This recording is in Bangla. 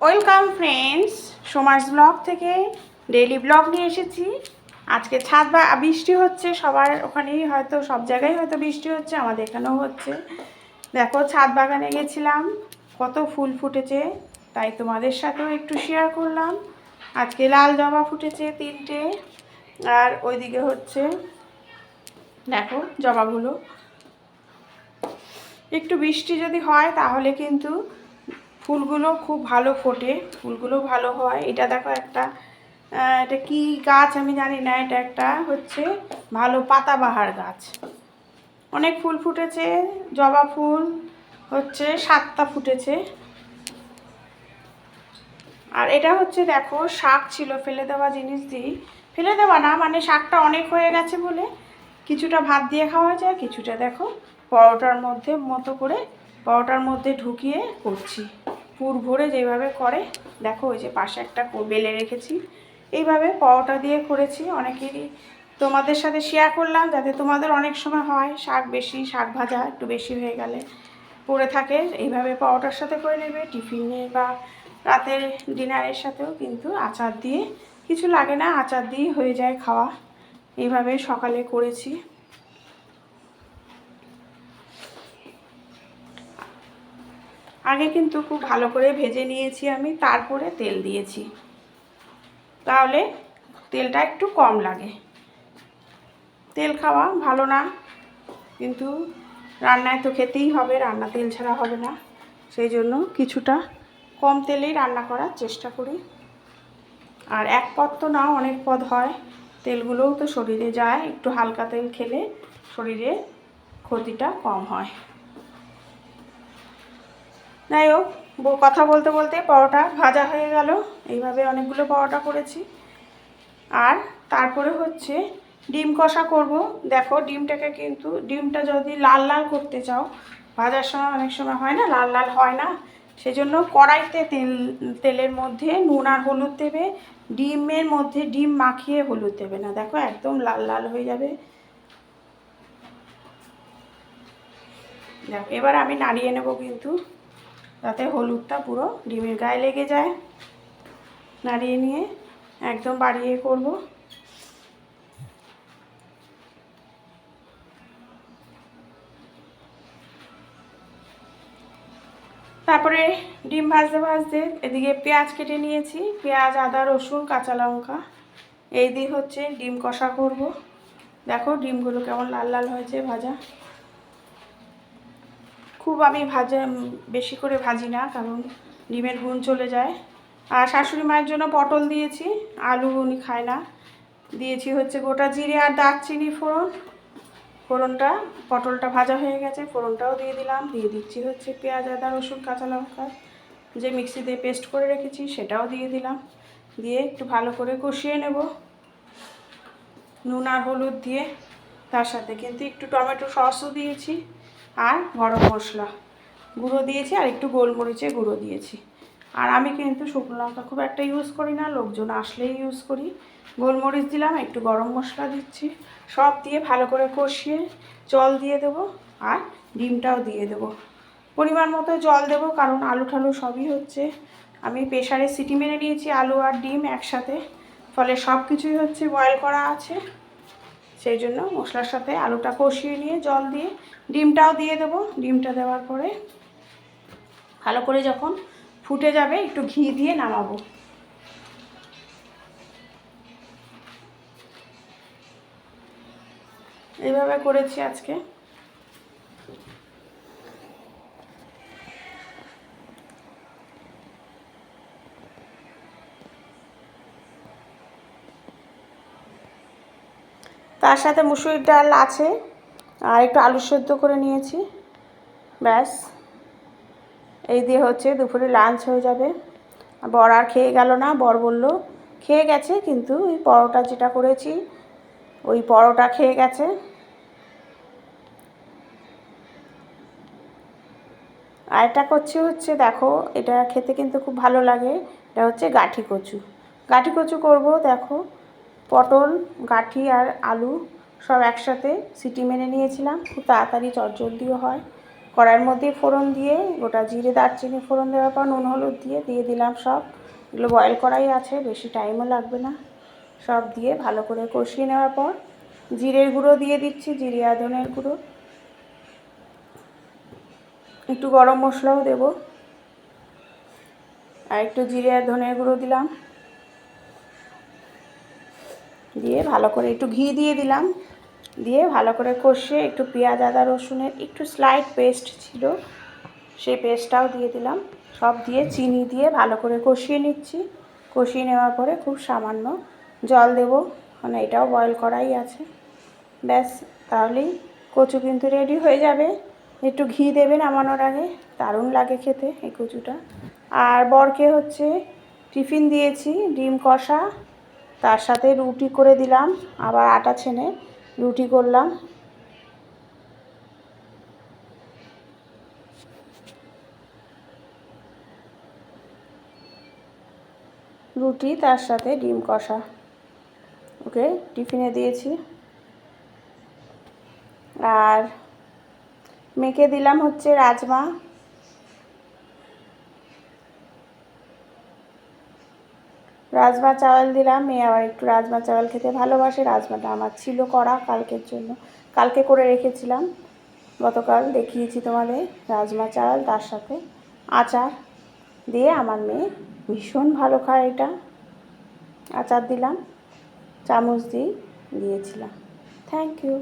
ওয়েলকাম ফ্রেন্ডস সমাজ ব্লগ থেকে ডেইলি ব্লগ নিয়ে এসেছি। আজকে ছাদ বা বৃষ্টি হচ্ছে, সবার ওখানেই হয়তো, সব জায়গায় হয়তো বৃষ্টি হচ্ছে, আমাদের এখানেও হচ্ছে। দেখো, ছাদ বাগানে গেছিলাম, কত ফুল ফুটেছে, তাই তোমাদের সাথেও একটু শেয়ার করলাম। আজকে লাল জবা ফুটেছে তিনটে, আর ওইদিকে হচ্ছে, দেখো, জবাগুলো। একটু বৃষ্টি যদি হয়, তাহলে কিন্তু ফুলগুলো খুব ভালো ফোটে, ফুলগুলো ভালো হয়। এটা দেখো একটা এটা কি গাছ আমি জানি না, এটা একটা হচ্ছে ভালো পাতাবাহার গাছ। অনেক ফুল ফুটেছে, জবা ফুল হচ্ছে সাতটা ফুটেছে। আর এটা হচ্ছে দেখো, শাক ছিল, ফেলে দেওয়া জিনিস দিই ফেলে দেওয়া না মানে শাকটা অনেক হয়ে গেছে বলে। কিছুটা ভাত দিয়ে খাওয়া যায়, কিছুটা দেখো পরোটার মধ্যে মতো করে, পরোটার মধ্যে ঢুকিয়ে করছি। পুর ভরে যেভাবে করে, দেখো ওই যে পাশে একটা বেলে রেখেছি। এইভাবে পরোটা দিয়ে করেছি, অনেকেরই তোমাদের সাথে শেয়ার করলাম যাতে তোমাদের অনেক সময় হয়, শাক বেশি, শাক ভাজা একটু বেশি হয়ে গেলে পড়ে থাকে। এইভাবে পরোটার সাথে করে নেবে, টিফিনে বা রাতের ডিনারের সাথেও কিন্তু আচার দিয়ে, কিছু লাগে না, আচার দিয়ে হয়ে যায় খাওয়া। এইভাবে সকালে করেছি। আগে কিন্তু খুব ভালো করে ভেজে নিয়েছি আমি, তারপরে তেল দিয়েছি। তাহলে তেলটা একটু কম লাগে। তেল খাওয়া ভালো না, কিন্তু রান্নায় তো খেতেই হবে, রান্না তেল ছাড়া হবে না। সেই জন্য কিছুটা কম তেলেই রান্না করার চেষ্টা করি। আর এক পদ তো না, অনেক পদ হয়। তেলগুলোও তো শরীরে যায়, একটু হালকা তেল খেলে শরীরে ক্ষতিটা কম হয়। যাই হোক কথা বলতে বলতে পরোটা ভাজা হয়ে গেল। এইভাবে অনেকগুলো পরোটা করেছি। আর তারপরে হচ্ছে ডিম কষা করব। দেখো ডিমটাকে কিন্তু, ডিমটা যদি লাল লাল করতে চাও, ভাজার সময় অনেক সময় হয় না, লাল লাল হয় না, সেজন্য কড়াইতে তেল, তেলের মধ্যে নুন আর হলুদ দেবে। ডিমের মধ্যে ডিম মাখিয়ে হলুদ দেবে না। দেখো একদম লাল লাল হয়ে যাবে। দেখো, এবার আমি নাড়িয়ে নেব কিন্তু। যাতে হলুদটা পুরো ডিমের গায়ে লেগে যায়। নাড়িয়ে নিয়ে একদম বাড়িয়ে করব। তারপরে ডিম ভাজতে ভাজতে এদিকে পেঁয়াজ কেটে নিয়েছি। পেঁয়াজ, আদা, রসুন, কাঁচা লঙ্কা। এই দিয়ে হচ্ছে ডিম কষা করব। দেখো ডিমগুলো কেমন লাল লাল হয়েছে ভাজা। খুব আমি ভাজা বেশি করে ভাজি না, কারণ ডিমের গুণ চলে যায়। আর শাশুড়ি মায়ের জন্য পটল দিয়েছি, আলু উনি খায় না। দিয়েছি হচ্ছে গোটা জিরে আর দারচিনি ফোড়ন। ফোড়নটা, পটলটা ভাজা হয়ে গেছে, ফোড়নটাও দিয়ে দিলাম। দিয়ে দিচ্ছি হচ্ছে পেঁয়াজ, আদা, রসুন, কাঁচা লঙ্কা। যে মিক্সিতে পেস্ট করে রেখেছি, সেটাও দিয়ে দিলাম। দিয়ে একটু ভালো করে কষিয়ে নেব। নুন আর হলুদ দিয়ে। তার সাথে কিন্তু একটু টমেটো সসও দিয়েছি। আর গরম মশলা। গুঁড়ো দিয়েছি আর একটু গোলমরিচের গুঁড়ো দিয়েছি। আর আমি কিন্তু শুকনো লঙ্কা খুব একটা ইউজ করি না, লোকজন আসলেই ইউজ করি। গোলমরিচ দিলাম, একটু গরম মশলা দিচ্ছি। সব দিয়ে ভালো করে কষিয়ে জল দিয়ে দেবো আর ডিমটাও দিয়ে দেবো। পরিমাণ মতো জল দেবো, কারণ আলু ঠালু সবই হচ্ছে। আমি প্রেশারে সিটি মেরে নিয়েছি আলু আর ডিম একসাথে, ফলে সব কিছুই হচ্ছে বয়েল করা আছে। সেই জন্য মশলার সাথে আলুটা কষিয়ে নিয়ে জল দিয়ে ডিমটাও দিয়ে দেবো। ডিমটা দেওয়ার পরে ভালো করে যখন ফুটে যাবে, একটু ঘি দিয়ে নামাবো। এইভাবে করেছি আজকে। তার সাথে মুসুরির ডাল আছে। আর একটু আলু সেদ্ধ করে নিয়েছি। ব্যাস। এই দিয়ে হচ্ছে দুপুরে লাঞ্চ হয়ে যাবে। বর আর খেয়ে গেল না, বর বলল, খেয়ে গেছে কিন্তু ওই পরোটা যেটা করেছি, ওই পরোটা খেয়ে গেছে। আর এটা করছি হচ্ছে, দেখো, এটা খেতে কিন্তু খুব ভালো লাগে। এটা হচ্ছে গাঠি কচু। গাঠি কচু করব, দেখো। পটল, গাঠি আর আলু সব একসাথে সিটি মেরে নিয়েছিলাম। খুব তাড়াতাড়ি চটজলদিও হয়। কড়াইয়ের মধ্যে ফোড়ন দিয়ে, গোটা জিরে দারচিনি ফোড়ন দেওয়ার পর নুন, হলুদ দিয়ে দিয়ে দিলাম সব। এগুলো বয়েল করাই আছে, বেশি টাইমও লাগবে না। সব দিয়ে ভালো করে কষিয়ে নেওয়ার পর জিরের গুঁড়ো দিয়ে দিচ্ছি, জিরে আর ধনের গুঁড়ো। একটু গরম মশলাও দেব। আর একটু জিরে আর ধনের গুঁড়ো দিলাম। দিয়ে ভালো করে একটু ঘি দিয়ে দিলাম। দিয়ে ভালো করে কষিয়ে একটু পেঁয়াজ, আদা, রসুনের একটু স্লাইড পেস্ট ছিল, সেই পেস্টটাও দিয়ে দিলাম। সব দিয়ে চিনি দিয়ে ভালো করে কষিয়ে নিচ্ছি। কষিয়ে নেওয়ার পরে খুব সামান্য জল দেব মানে এটাও বয়েল করাই আছে। ব্যাস, তাহলেই কচু কিন্তু রেডি হয়ে যাবে। একটু ঘি দেবেন নামানোর আগে, দারুণ লাগে খেতে এই কচুটা। আর বরকে হচ্ছে টিফিন দিয়েছি, ডিম কষা। তার সাথে রুটি করে দিলাম, আবার আটা ছেনে রুটি করলাম। রুটি তার সাথে ডিম কষা। ওকে, টিফিনে দিয়েছি। আর মেখে দিলাম হচ্ছে রাজমা। রাজমা চাওয়াল দিলাম। মেয়ে আবার একটু রাজমা চাওয়াল খেতে ভালোবাসে। রাজমাটা আমার ছিল করা কালকের জন্য। কালকে করে রেখেছিলাম। গতকাল দেখিয়েছি তোমাদের রাজমা চাওয়াল, তার সাথে আচার দিয়ে আমার মেয়ে ভীষণ ভালো খায় এটা। আচার দিলাম, চামচ দিয়ে দিয়েছিলাম। Thank you